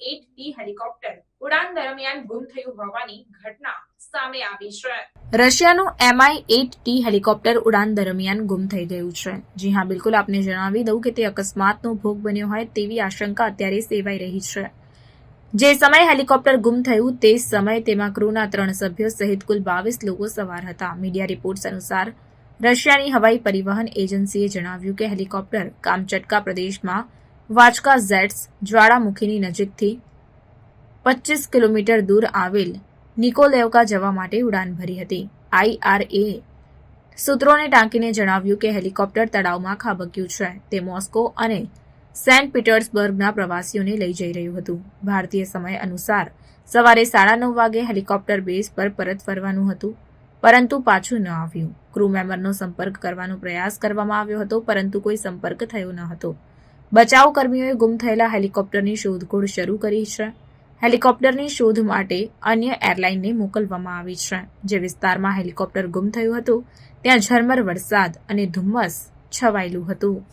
T helicopter ઉડાન દરમિયાન ગુમ થયું હોવાની ઘટના સામે આવી છે. રશિયાનું એમઆઈ એટ ટી હેલિકોપ્ટર ઉડાન દરમિયાન ગુમ થઈ ગયું છે. જી હા, બિલકુલ આપને જણાવી દઉં કે તે અકસ્માતનો ભોગ બન્યો હોય તેવી આશંકા અત્યારે સેવાઈ રહી છે. જે સમયે હેલિકોપ્ટર ગુમ થયું તે સમયે તેમાં ક્રૂના ત્રણ સભ્યો સહિત કુલ બાવીસ લોકો સવાર હતા. મીડિયા રિપોર્ટ્સ અનુસાર રશિયાની હવાઈ પરિવહન એજન્સીએ જણાવ્યું કે હેલિકોપ્ટર કામચટકા પ્રદેશમાં વાચકા ઝેટ્સ જ્વાળામુખીની નજીકથી પચીસ કિલોમીટર દૂર આવેલ નિકોલેવકા જવા માટે ઉડાન ભરી હતી. આઈઆરએ સૂત્રોને ટાંકીને જણાવ્યું કે હેલિકોપ્ટર તળાવમાં ખાબક્યું છે. તે મોસ્કો અને સેન્ટ પીટર્સબર્ગના પ્રવાસીઓને લઈ જઈ રહ્યું હતું. ભારતીય સમય અનુસાર સવારે સાડા નવ વાગે હેલિકોપ્ટર બેઝ પર પરત ફરવાનું હતું, પરંતુ પાછું ન આવ્યું. ક્રૂ મેમ્બરનો સંપર્ક કરવાનો પ્રયાસ કરવામાં આવ્યો હતો, પરંતુ કોઈ સંપર્ક થયો ન હતો. બચાવ કર્મીઓએ ગુમ થયેલા હેલિકોપ્ટરની શોધખોળ શરૂ કરી છે. હેલિકોપ્ટરની શોધ માટે અન્ય એરલાઇનને મોકલવામાં આવી છે. જે વિસ્તારમાં હેલિકોપ્ટર ગુમ થયું હતું, ત્યાં ઝરમર વરસાદ અને ધુમ્મસ છવાયેલું હતું.